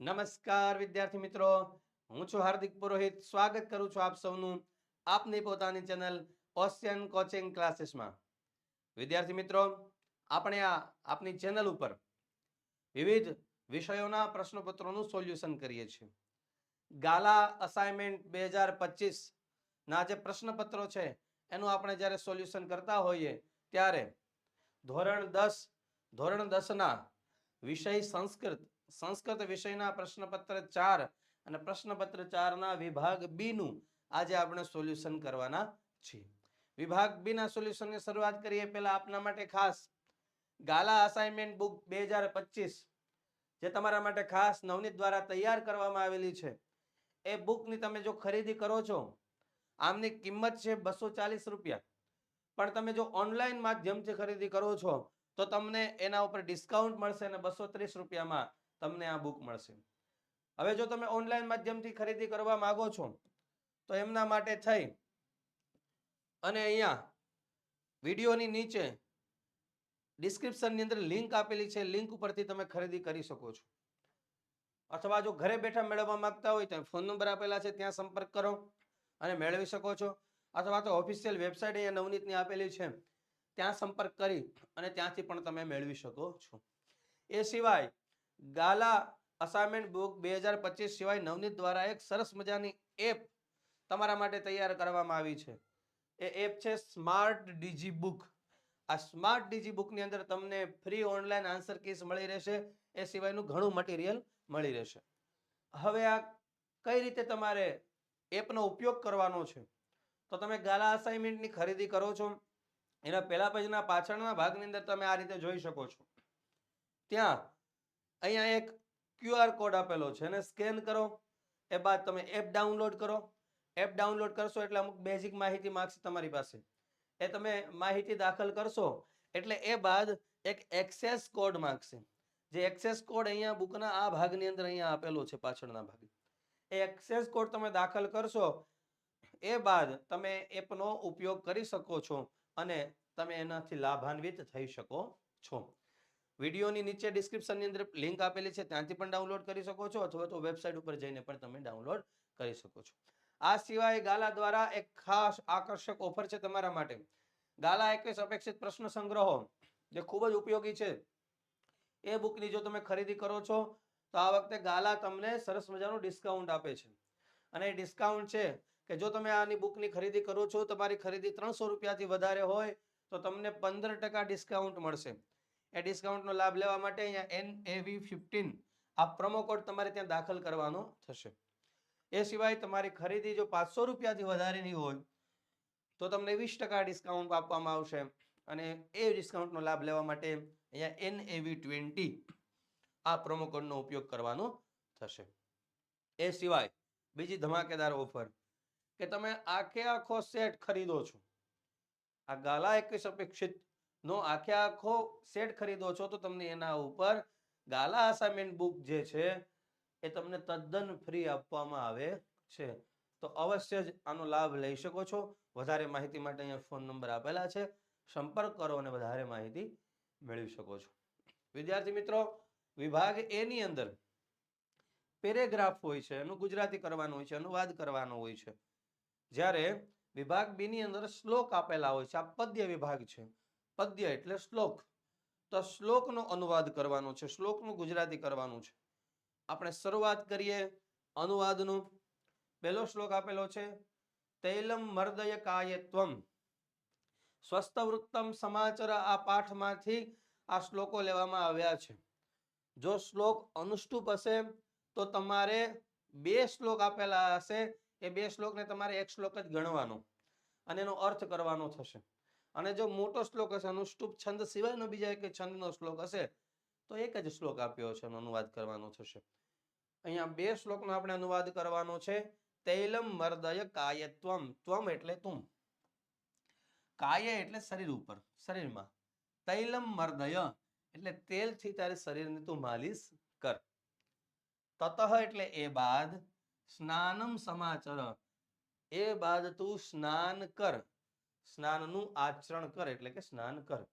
નમસ્કાર, વિદ્યાર્થી મિત્રો. હું છું હાર્દિક પુરોહિત. સ્વાગત કરું છું આપ સૌનું આપની પોતાની ચેનલ ઓશિયન કોચિંગ ક્લાસીસમાં વિદ્યાર્થી મિત્રો, આપણે આ આપની ચેનલ ઉપર વિવિધ વિષયોના પ્રશ્નપત્રોનું સોલ્યુશન કરીએ છીએ. ગાલા અસાઇનમેન્ટ બે હજાર પચીસના જે પ્રશ્નપત્રો છે, એનું આપણે જ્યારે સોલ્યુશન કરતા હોઈએ ત્યારે ધોરણ દસ, ધોરણ દસના વિષય સંસ્કૃત સંસ્કૃત વિષયના પ્રશ્નપત્ર ચાર અને પ્રશ્નપત્ર ચારના વિભાગ બી નું આજે આપણે સોલ્યુશન કરવાના છીએ. વિભાગ બી ના સોલ્યુશનની શરૂઆત કરીએ. પહેલા આપના માટે ખાસ ગાલા અસાઇનમેન્ટ બુક બે હજાર પચીસ, જે તમારા માટે ખાસ નવનીત દ્વારા તૈયાર કરવામાં આવેલી છે. એ બુકની તમે જો ખરીદી કરો છો, આમની કિંમત છે બસો ચાલીસ રૂપિયા. પણ તમે જો ઓનલાઈન માધ્યમથી ખરીદી કરો છો, તો તમને એના ઉપર ડિસ્કાઉન્ટ મળશે અને બસો ત્રીસ રૂપિયામાં તમને આ બુક મળશે. હવે જો તમે ઓનલાઈન માધ્યમથી ખરીદી કરવા માંગો છો, તો એમના માટે થઈ અને અહીંયા વિડીયોની નીચે ડિસ્ક્રિપ્શનની અંદર લિંક આપેલી છે. લિંક ઉપરથી તમે ખરીદી કરી શકો છો. અથવા જો ઘરે બેઠા મેળવવા માંગતા હોય તો ફોન નંબર આપેલા છે, ત્યાં સંપર્ક કરો અને મેળવી શકો છો. અથવા તો ઓફિશિયલ વેબસાઇટ અહીંયા નવનીતની આપેલી છે, ત્યાં સંપર્ક કરી અને ત્યાંથી પણ તમે મેળવી શકો છો. એ સિવાય ગાલા અસાઇનમેન્ટ બુક બે હજાર પચીસ સિવાય નવનીત દ્વારા એક સરસ મજાની એપ તમારા માટે તૈયાર કરવામાં આવી છે. એ એપ છે સ્માર્ટ ડીજી બુક આ સ્માર્ટ ડીજી બુકની અંદર તમને ફ્રી ઓનલાઈન આન્સર કીસ મળી રહેશે. એ સિવાયનું ઘણું મટીરિયલ મળી રહેશે. હવે આ કઈ રીતે તમારે એપનો ઉપયોગ કરવાનો છે? તો તમે ગાલા અસાઇનમેન્ટની ખરીદી કરો છો. એના પહેલા પેજના પાછળના ભાગની અંદર તમે આ રીતે જોઈ શકો છો. ત્યાં અહીંયા એક ક્યુઆર કોડ આપેલો છે એને સ્કેન કરો. એ બાદ તમે એપ ડાઉનલોડ કરો. એપ ડાઉનલોડ કરશો એટલે અમુક બેઝિક માહિતી માગશે તમારી પાસે. એ તમે માહિતી દાખલ કરશો એટલે એ બાદ એક એક્સેસ કોડ માગશે જે એક્સેસ કોડ અહીંયા બુકના આ ભાગની અંદર અહીંયા આપેલો છે પાછળના ભાગે. એ એક્સેસ કોડ તમે દાખલ કરશો, એ બાદ તમે એપનો ઉપયોગ કરી શકો છો અને તમે એનાથી લાભાન્વિત થઈ શકો છો. વિડીયોની નીચે ડિસ્ક્રિપ્શનની અંદર લિંક આપેલી છે, ત્યાંથી પણ ડાઉનલોડ કરી શકો છો અથવા તો વેબસાઇટ ઉપર જઈને પણ તમે ડાઉનલોડ કરી શકો છો. આ સિવાય ગાલા દ્વારા એક ખાસ આકર્ષક ઓફર છે તમારા માટે. ગાલા એકવીસ અપેક્ષિત પ્રશ્ન સંગ્રહો, જે ખૂબ જ ઉપયોગી છે. એ બુકની જો તમે ખરીદી કરો છો, તો આ વખતે ગાલા તમને સરસ મજાનું ડિસ્કાઉન્ટ આપે છે. અને એ ડિસ્કાઉન્ટ છે કે જો તમે આની બુકની ખરીદી કરો છો, તમારી ખરીદી ત્રણસો રૂપિયાથી વધારે હોય, તો તમને પંદર ટકા ડિસ્કાઉન્ટ મળશે. એ ડિસ્કાઉન્ટનો લાભ લેવા માટે અહીંયા એન એવી ફિફ્ટીન આ પ્રોમો કોડ તમારે ત્યાં દાખલ કરવાનો થશે. એ સિવાય તમારી ખરીદી જો પાંચસો રૂપિયાથી વધારેની હોય, તો તમને વીસ ટકા ડિસ્કાઉન્ટ આપવામાં આવશે અને એ ડિસ્કાઉન્ટનો લાભ લેવા માટે અહીંયા એન એવી ટ્વેન્ટી આ પ્રોમો કોડનો ઉપયોગ કરવાનો થશે. એ સિવાય બીજી ધમાકેદાર ઓફર કે તમે આખે આખો સેટ ખરીદો છો. આ ગાલા એકવીસ અપેક્ષિત નો આખે આખો સેટ ખરીદો છો તો તમને એના ઉપર ગાલા અસાઇનમેન્ટ બુક જે છે એ તમને તદ્દન ફ્રી આપવામાં આવે છે. તો અવશ્ય જ આનો લાભ લઈ શકો છો. વધારે માહિતી માટે અહીંયા ફોન નંબર આપેલા છે. સંપર્ક કરો અને વધારે માહિતી મેળવી શકો છો. વિદ્યાર્થી મિત્રો, વિભાગ એની અંદર પેરેગ્રાફ હોય છે એનું ગુજરાતી કરવાનું હોય છે, અનુવાદ કરવાનો હોય છે. જ્યારે વિભાગ બીની અંદર શ્લોક આપેલા હોય છે, આ પદ્ય વિભાગ છે. પદ્ય એટલે શ્લોક. તો શ્લોકનો અનુવાદ કરવાનો છે, શ્લોકનું ગુજરાતી કરવાનું છે. આપણે શરૂઆત કરીએ અનુવાદનું. પહેલો શ્લોક આપેલો છે, તૈલમ મર્દય કાયત્વમ. સ્વસ્થ વૃત્તમ સમાચાર આ પાઠમાંથી આ શ્લોકો લેવામાં આવ્યા છે. જો શ્લોક અનુષ્ટુપ હશે, તો તમારે બે શ્લોક આપેલા હશે. એ બે શ્લોકને તમારે એક શ્લોક જ ગણવાનો. અને એનો અર્થ કરવાનો થશે. અને જો મોટો શ્લોક હશે અનુષ્ટુપ છંદ સિવાયનો બીજા એક છંદનો શ્લોક હશે, તો એક જ શ્લોક આપ્યો છે અનુવાદ કરવાનો થશે. અહીંયા બે શ્લોકનો આપણે અનુવાદ કરવાનો છે. તૈલમ મર્દય કાયત્વમ. ત્વમ એટલે તું કાય એટલે શરીર ઉપર, શરીરમાં. તૈલમ મર્દય એટલે તેલથી તારે શરીરને તું માલિશ કર. તતઃ એટલે એ બાદ, સ્નાનમ સમાચર. એ બાદ તું સ્નાન કર. સ્નાનનું આચરણ કરે, એટલે કે સ્નાન કરે.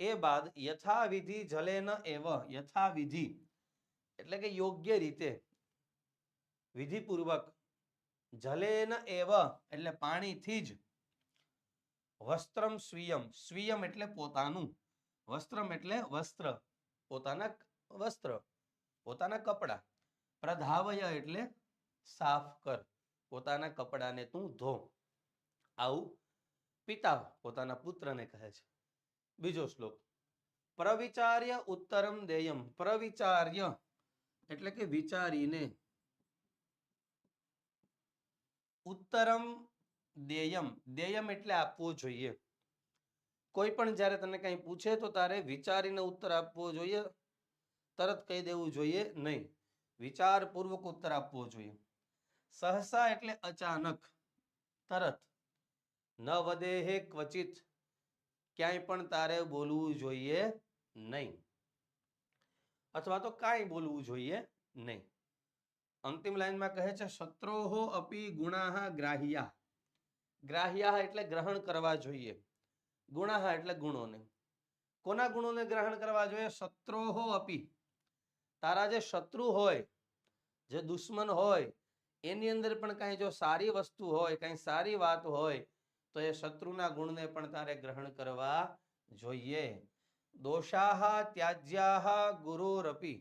એ બાદ યથાવિધિ જલેન એવ, યથાવિધિ. એટલે કે યોગ્ય રીતે. વિધિપૂર્વક. જલેન એવ, એટલે પાણીથી જ. વસ્ત્રમ સ્વીયમ. સ્વીયમ એટલે પોતાનું. વસ્ત્રમ એટલે વસ્ત્ર. પોતાના વસ્ત્ર. પોતાના કપડા. પ્રધાવય એટલે સાફ કર. પોતાના કપડાને તું ધો. આવું પિતા પોતાના પુત્રને કહે છે. બીજો શ્લોક. પ્રવિચાર્ય ઉત્તરમ દેયમ. પ્રવિચાર્ય એટલે કે વિચારીને. ઉત્તરમ દેયમ. દેયમ એટલે આપવું જોઈએ. કોઈ પણ જ્યારે તને કંઈ પૂછે તો તારે વિચારીને ઉત્તર આપવો જોઈએ. તરત કહી દેવું જોઈએ નહીં. વિચારપૂર્વક ઉત્તર આપવો જોઈએ. સહસા એટલે અચાનક. તરત. ન વદેહે ક્વચિત, ક્યાંય પણ તારે બોલવું જોઈએ નહીં. અથવા તો કાંઈ બોલવું જોઈએ નહીં. અંતિમ લાઈનમાં કહે છે, શત્રોહો અપી ગુણાહ ગ્રાહ્યા. ગ્રાહ્યા એટલે ગ્રહણ કરવા જોઈએ. ગુણાહ એટલે ગુણોને. કોના ગુણોને ગ્રહણ કરવા જોઈએ? શત્રોહો અપી. તારા જે શત્રુ હોય, જે દુશ્મન હોય, એની અંદર પણ કાંઈ જો સારી વસ્તુ હોય, કાંઈ સારી વાત હોય તો એ શત્રુના ગુણને પણ તારે ગ્રહણ કરવા જોઈએ. દોષાહ ત્યાજ્યાહ ગુરુરપી.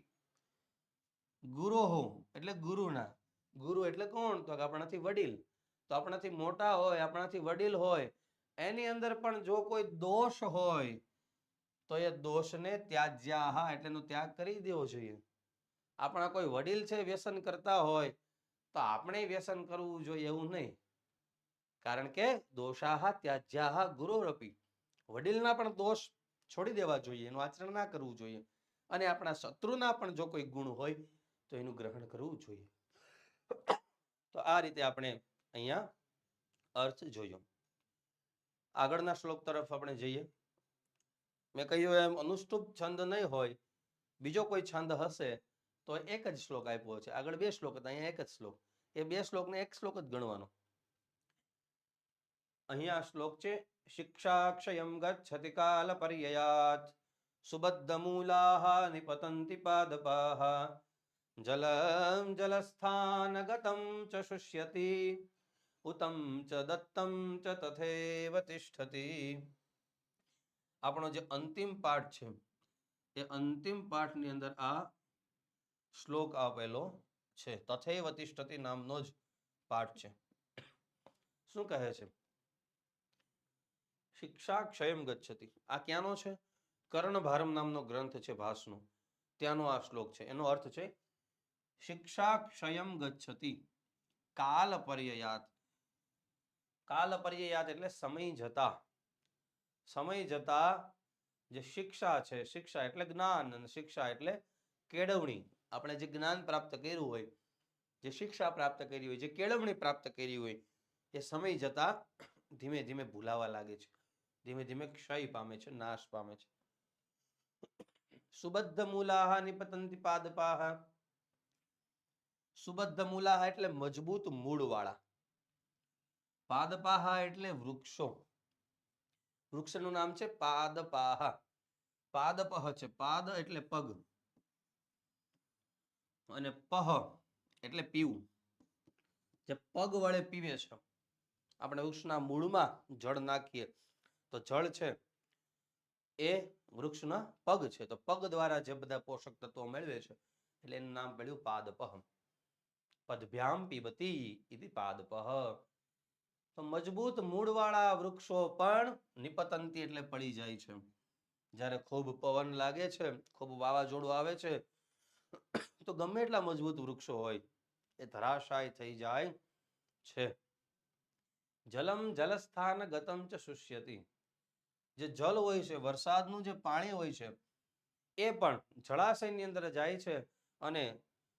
ગુરોહો એટલે ગુરુના. ગુરુ એટલે કોણ? તો આપણાથી વડીલ. તો આપણાથી મોટા હોય, આપણાથી વડીલ હોય, એની અંદર પણ જો કોઈ દોષ હોય, તો એ દોષને ત્યાજ્યાહા એટલે એનો ત્યાગ કરી દેવો જોઈએ. આપણા કોઈ વડીલ છે વ્યસન કરતા હોય, તો આપણે વ્યસન કરવું જોઈએ એવું નહીં. કારણ કે દોષાહ ત્યાજ્યાહ ગુરુરપી. વડીલના પણ દોષ છોડી દેવા જોઈએ, એનું આચરણ ના કરવું જોઈએ. અને આપણા શત્રુના પણ જો કોઈ ગુણ હોય, તો એનું ગ્રહણ કરવું જોઈએ. તો આ રીતે આપણે અહીંયા અર્થ જોયો. આગળના શ્લોક તરફ આપણે જઈએ. મેં કહ્યું એમ, અનુષ્ટુપ છંદ નહીં હોય, બીજો કોઈ છંદ હશે, તો એક જ શ્લોક આપ્યો છે. આગળ બે શ્લોક હતા, અહીંયા એક જ શ્લોક. એ બે શ્લોકને એક શ્લોક જ ગણવાનો. અહીંયા શ્લોક છે, શિક્ષાક્ષયમ ગચ્છતિ કાલ પર્યયાત સુબદ્ધ મૂલાહ નિપતંતિ પાદપાહ જલમ જલસ્થાનગતમ ચ શુષ્યતિ, ઉતમ ચ દત્તમ ચ તથેવ તિષ્ઠતિ આપણો જે અંતિમ પાઠ છે, એ અંતિમ પાઠની અંદર આ શ્લોક આપેલો છે, તથૈવ તિષ્ઠતિ નામનો જ પાઠ છે. શું કહે છે? શિક્ષા ક્ષયમ ગચ્છતી. આ ક્યાંનો છે? કર્ણભારમ નામનો ગ્રંથ છે ભાસનો ત્યાંનો આ શ્લોક છે. એનો અર્થ છે, શિક્ષા ક્ષયમ ગચ્છતી. કાલ પર્યયાત. કાલ પર્યયાત એટલે સમય જતા. સમય જતા જે શિક્ષા છે, શિક્ષા એટલે જ્ઞાન અને શિક્ષા એટલે કેળવણી. આપણે જે જ્ઞાન પ્રાપ્ત કર્યું હોય, જે શિક્ષા પ્રાપ્ત કરી હોય, જે કેળવણી પ્રાપ્ત કરી હોય, એ સમય જતા ધીમે ધીમે ભૂલાવા લાગે છે. ધીમે ધીમે ક્ષય પામે છે, નાશ પામે છે. સુબદ્ધ મૂલાહ નિપતંતિ પાદપાહ. સુબદ્ધ મૂલાહ એટલે મજબૂત મૂળ વાળા પાદપાહ એટલે વૃક્ષો. વૃક્ષનું નામ છે પાદપાહ. પાદપહ છે, પાદ એટલે પગ. અને પહ એટલે પીવું. જે પગ વડે પીવે છે. આપણે વૃક્ષના મૂળમાં જળ નાખીએ. તો જળ છે એ વૃક્ષના પગ છે. તો પગ દ્વારા જે બધા પોષક તત્વો મેળવે છે, એટલે એનું નામ પડ્યું પાદપહ પદભ્યામ પીબતી પાદપહ. તો મજબૂત મૂળવાળા વૃક્ષો પણ નિપતંતી એટલે પડી જાય છે. જ્યારે ખૂબ પવન લાગે છે, ખૂબ વાવાઝોડું આવે છે, તો ગમે એટલા મજબૂત વૃક્ષો હોય, એ ધરાશાય થઈ જાય છે. જલમ જલસ્થાન ગતમ ચ શુષ્યતિ. જે જલ હોય છે, વરસાદનું જે પાણી હોય છે, એ પણ જળાશયની અંદર જાય છે અને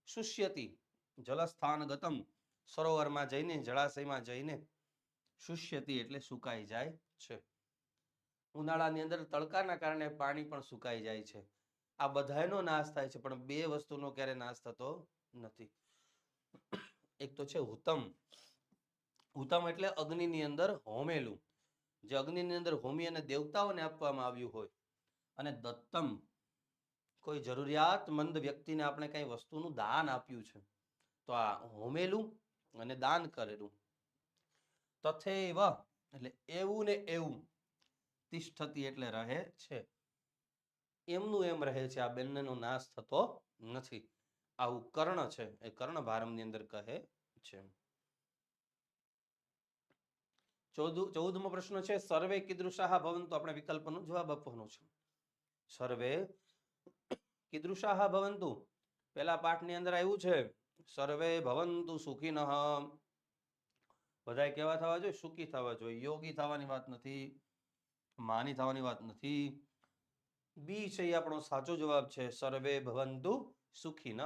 શુષ્યતિ જલસ્થાન ગતમ સરોવરમાં જઈને, જળાશયમાં જઈને શુષ્યતિ એટલે સુકાઈ જાય છે. ઉનાળાની અંદર તડકાના કારણે પાણી પણ સુકાઈ જાય છે. આ બધાનો નાશ થાય છે, પણ બે વસ્તુનો ક્યારે નાશ થતો નથી. એક તો છે હુતમ હુતમ એટલે અગ્નિની અંદર હોમેલું. જે અગ્નિની અંદર હોમી અને દેવતાઓને આપવામાં આવ્યું હોય. અને દત્તમ કોઈ જરૂરિયાતમંદ વ્યક્તિને આપણે કઈ વસ્તુનું દાન આપ્યું છે, તો આ હોમેલું અને દાન કરેલું. તથેવ એટલે એવું ને એવું તિષ્ઠતી એટલે રહે છે. એમનું એમ રહે છે, આ બંનેનો નાશ થતો નથી. આવું કર્ણ છે, એ કર્ણ ભારમની અંદર કહે છે. ચૌદ ચૌદમો પ્રશ્ન છે, સર્વે કીદૃશાહ તો આપણે વિકલ્પનો જવાબ આપવાનો છે. સર્વે કીદૃશાહ ભવંતુ? પેલા પાઠની અંદર આવ્યું છે, સર્વે ભવંતુ સુખીનઃ. બધાય કેવા થવા જોઈએ? સુખી થવા જોઈએ. યોગી થવાની વાત નથી, માની થવાની વાત નથી. બી છે એ આપણો સાચો જવાબ છે, સર્વે ભવંતુ સુખીનઃ.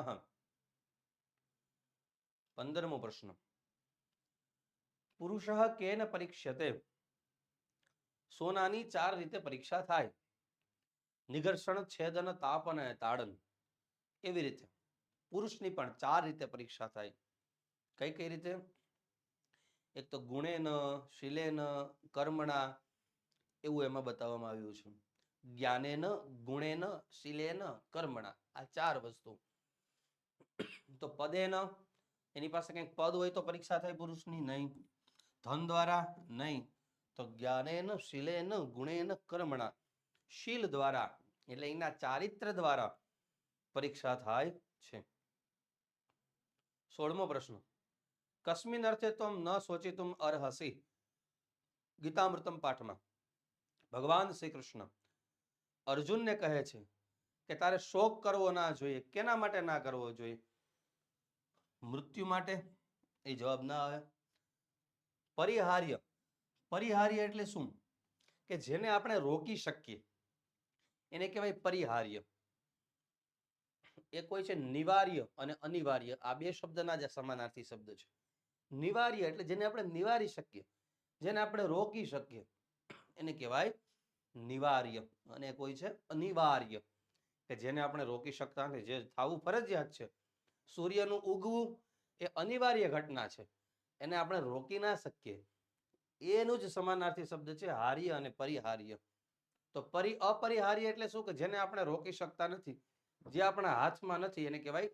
પંદરમો પ્રશ્ન. પુરુષ કેન પરીક્ષતે? સોનાની ચાર રીતે પરીક્ષા થાય. નિઘર્ષણ, છેદન, તાપ અને તાડન. એવી રીતે. પુરુષની પણ ચાર રીતે પરીક્ષા થાય. કઈ કઈ રીતે? એક તો ગુણેન, શિલેન, કર્મણા, એવું એમાં બતાવવામાં આવ્યું છે. જ્ઞાનેન, ગુણેન, શિલેન, કર્મણા. આ ચાર વસ્તુ. તો પદેન, એની પાસે કંઈક પદ હોય તો પરીક્ષા થાય પુરુષની? નહીં. ધન દ્વારા નહીં, તો જ્ઞાનેન શીલેન ગુણેન કર્મણા. શીલ દ્વારા, એટલે એના ચારિત્ર દ્વારા પરીક્ષા થાય છે. સોળમો પ્રશ્ન. કસ્મિન અર્થે તમ ન શોચિતુમ અર્હસી? ગીતામૃતમ પાઠમાં. ભગવાન શ્રી કૃષ્ણ અર્જુનને કહે છે કે તારે શોક કરવો ના જોઈએ, કેના માટે ના કરવો જોઈએ? મૃત્યુ માટે એ જવાબ ના આવે. પરિહાર્ય. પરિહાર્ય એટલે શું? કે જેને આપણે રોકી શકીએ. એને કહેવાય પરિહાર્ય. એક હોય છે નિવાર્ય અને અનિવાર્ય. આ બે શબ્દના જ સમાનાર્થી શબ્દ છે. નિવાર્ય એટલે જેને આપણે નિવારી શકીએ. જેને આપણે રોકી શકીએ. એને કહેવાય નિવાર્ય અને કોઈ છે અનિવાર્ય. કે જેને આપણે રોકી શકતા નથી. જે થવું ફરજિયાત છે. સૂર્યનું ઉગવું એ અનિવાર્ય ઘટના છે. એને આપણે રોકી ના શકીએ. એનું જ સમાનાર્થી શબ્દ છે હાર્ય અને પરિહાર્ય. તો પરી અપરિહાર્ય એટલે શું? કે જેને આપણે રોકી શકતા નથી. જે આપણા હાથમાં નથી એને કહેવાય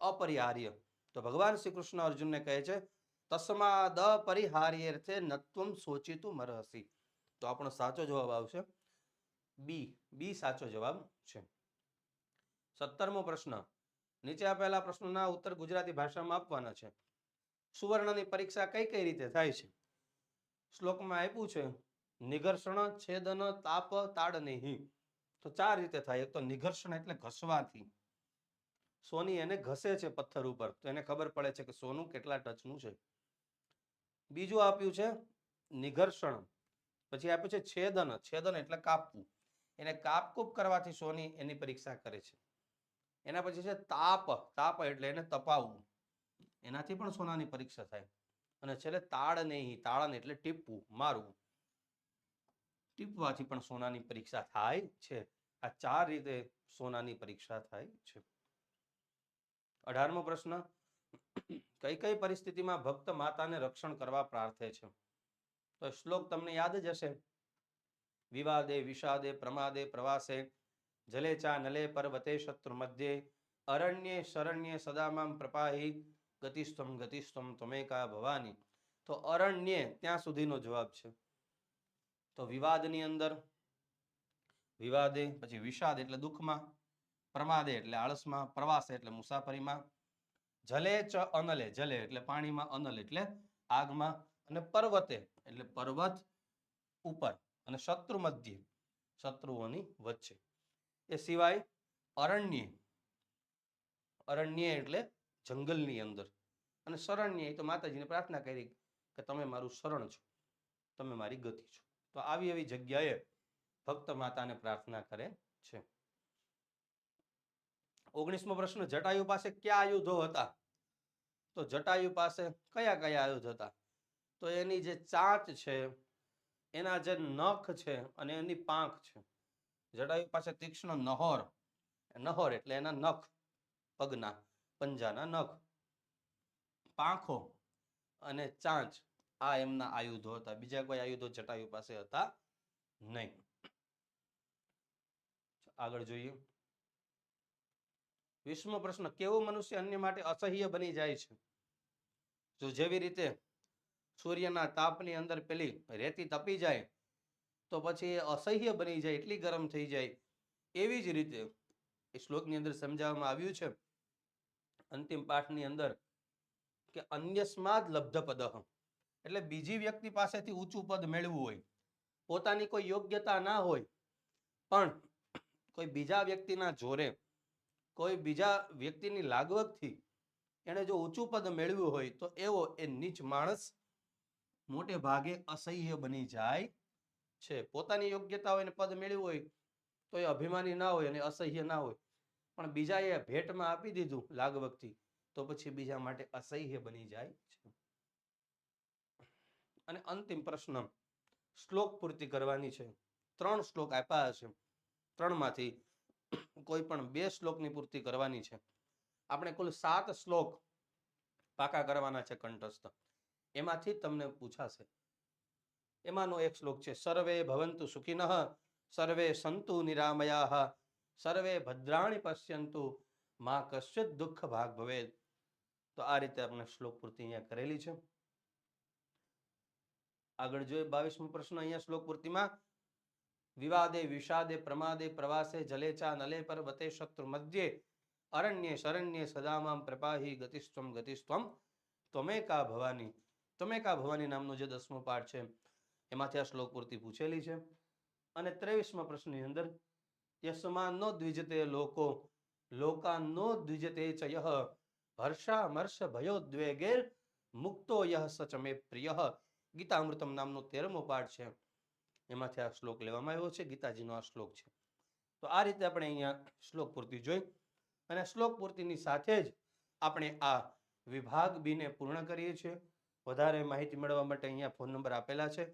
અપરિહાર્ય. તો ભગવાન શ્રી કૃષ્ણ અર્જુનને કહે છે, તસ્માદ અપરિહાર્યર્થે નત્વમ સોચિતું મરહસી. તો આપણો સાચો જવાબ આવશે. બી. બી સાચો જવાબ છે. સત્તરમો પ્રશ્ન. નીચે આપેલા પ્રશ્નોના ઉત્તર ગુજરાતી ભાષામાં આપવાના છે. સુવર્ણની પરીક્ષા કઈ કઈ રીતે થાય છે? શ્લોકમાં આપ્યું છે, નિઘર્ષણ, છેદન, તાપ, તાડ નહીં. તો ચાર રીતે થાય. એક તો નિઘર્ષણ એટલે ઘસવાથી. સોની એને ઘસે છે પથ્થર ઉપર. તો એને ખબર પડે છે કે સોનું કેટલા ટચનું છે. બીજું આપ્યું છે, નિઘર્ષણ. પછી આપ્યું છે, છેદન. છેદન એટલે કાપવું. એને કાપકૂપ કરવાથી સોની એની પરીક્ષા કરે છે. એના પછી છે, તાપ. તાપ એટલે એને તપાવવું. એનાથી પણ સોનાની પરીક્ષા થાય. અને છેલ્લે તાળ તાળન એટલે ટીપવું, મારવું. ટીપવાથી પણ સોનાની પરીક્ષા થાય છે. આ ચાર રીતે સોનાની પરીક્ષા થાય છે. અઢારમો પ્રશ્ન, કઈ કઈ પરિસ્થિતિમાં ભક્ત માતાને રક્ષણ કરવા પ્રાર્થે છે? તો શ્લોક તમને યાદ જ હશે. વિવાદે, વિષાદે, પ્રમાદે, પ્રવાસે જલે ચા નલે, પર્વતે શત્રુ મધ્યે અરણ્યે, શરણ્યે, સદામામ પ્રપાહી ગતિસ્તમ ગતિસ્તમ તમેકા ભવાની. તો અરણ્ય ત્યાં સુધીનો જવાબ છે. તો વિવાદની અંદર, વિવાદે પછી વિષાદ એટલે દુઃખમાં, પ્રમાદે એટલે આળસમાં, પ્રવાસે એટલે મુસાફરીમાં, જલે ચ અનલે, જલે એટલે પાણીમાં, અનલ એટલે આગમાં, અને પર્વતે એટલે પર્વત ઉપર અને શત્રુ મધ્ય, શત્રુઓની વચ્ચે. એ સિવાય અરણ્ય અરણ્ય એટલે જંગલની અંદર. અને શરણ્ય એ તો માતાજીને પ્રાર્થના કરી કે તમે મારું શરણ છો, તમે મારી ગતિ છો. તો આવી એવી જગ્યાએ ભક્ત માતાને પ્રાર્થના કરે છે. ઓગણીસમો પ્રશ્ન, જટાયુ પાસે કયા આયુધો હતા? તો જટાયુ પાસે કયા કયા આયુધ હતા? તો એની જે ચાંચ છે, એના જે નખ છે અને એની પાંખ છે. જટાયુ પાસે તીક્ષ્ણ નહોર. નહોર એટલે એના નખ, પગના. પંજાના નખ, પાંખો અને ચાંચ આ એમના આયુધો હતા. બીજા કોઈ આયુધો જટાયુ પાસે હતા નહીં. આગળ જોઈએ. વિશ્વ પ્રશ્ન, કેવો મનુષ્ય અન્ય માટે અસહ્ય બની જાય છે? જો જેવી રીતે સૂર્યના તાપની અંદર પેલી રેતી તપી જાય, તો પછી એ અસહ્ય બની જાય, એટલી ગરમ થઈ જાય. એવી જ રીતે એ શ્લોકની અંદર સમજાવવામાં આવ્યું છે અંતિમ પાઠની અંદર કે અન્યસ્માદ લબ્ધ પદ એટલે બીજી વ્યક્તિ પાસેથી ઊંચું પદ મેળવવું હોય, પોતાની કોઈ યોગ્યતા ના હોય, પણ કોઈ બીજા વ્યક્તિના જોરે, કોઈ બીજા વ્યક્તિની લાગવગથી એણે જો ઊંચું પદ મેળવ્યું હોય, તો એવો એ નીચ માણસ મોટે ભાગે અસહ્ય બની જાય છે. પોતાની યોગ્યતા હોય ને પદ મેળવ્યું હોય, તો એ અભિમાની ના હોય અને અસહ્ય ના હોય. પણ બીજાએ ભેટમાં આપી દીધું લાગવગથી, તો પછી બીજા માટે અસહ્ય બની જાય છે. અને અંતિમ પ્રશ્ન, શ્લોક પૂર્તિ કરવાની છે. ત્રણ શ્લોક આપ્યા છે ત્રણમાંથી કોઈ પણ બે શ્લોકની પૂર્તિ કરવાની છે. આપણે કુલ સાત શ્લોક પાકા કરવાના છે કંઠસ્થ. એમાંથી તમને પૂછાશે. એમાંનો એક શ્લોક છે, સર્વે ભવંતુ સુખિનઃ, સર્વે સંતુ નિરામયાઃ સર્વે ભદ્રાણી પશ્યંતુ, માં કશ્યત દુઃખ ભાગ ભવે તો આ રીતે આપણે શ્લોક પૂર્તિ અહીંયા કરેલી છે. આગળ જોઈએ બાવીસમો પ્રશ્ન અહીંયા શ્લોક પૂર્તિમાં. વિવાદે, વિષાદે, પ્રમાદે, પ્રવાસે જલેચા નલે પર્વતે, શત્રુ મધ્યે, અરણ્ય, શરણ્ય, સદામામ પ્રપાહી ગતિસ્ત્વમ ગતિસ્ત્વમ ત્વમેકા ભવાની? ત્વમેકા ભવાની નામનો જે દસમો પાઠ છે, એમાંથી આ શ્લોક પૂર્તિ પૂછેલી છે. અને ત્રેવીસમા પ્રશ્નની અંદર યસ્માન દ્વિજતે લોકો લોકાનો દ્વિજતે ચ યહ હર્ષા મર્ષ ભયોદ્વેગેર મુક્તો યહ સચમે પ્રિય ગીતામૃતમ નામનો તેરમો પાઠ છે। એમાંથી આ શ્લોક લેવામાં આવ્યો છે, ગીતાજીનો આ શ્લોક છે। તો આ રીતે આપણે અહીંયા શ્લોક પૂર્તિ જોઈ અને શ્લોક પૂર્તિની સાથે જ આપણે આ વિભાગ બીને પૂર્ણ કરીએ છીએ। વધારે માહિતી મેળવવા માટે અહીંયા ફોન નંબર આપેલા છે।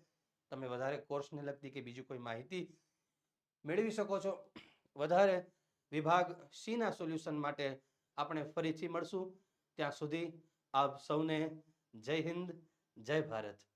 તમે વધારે કોર્સને લગતી કે બીજી કોઈ માહિતી મેળવી શકો છો. વધારે વિભાગ સીના સોલ્યુશન માટે આપણે ફરીથી મળશું. ત્યાં સુધી આપ સૌને જય હિન્દ, જય ભારત.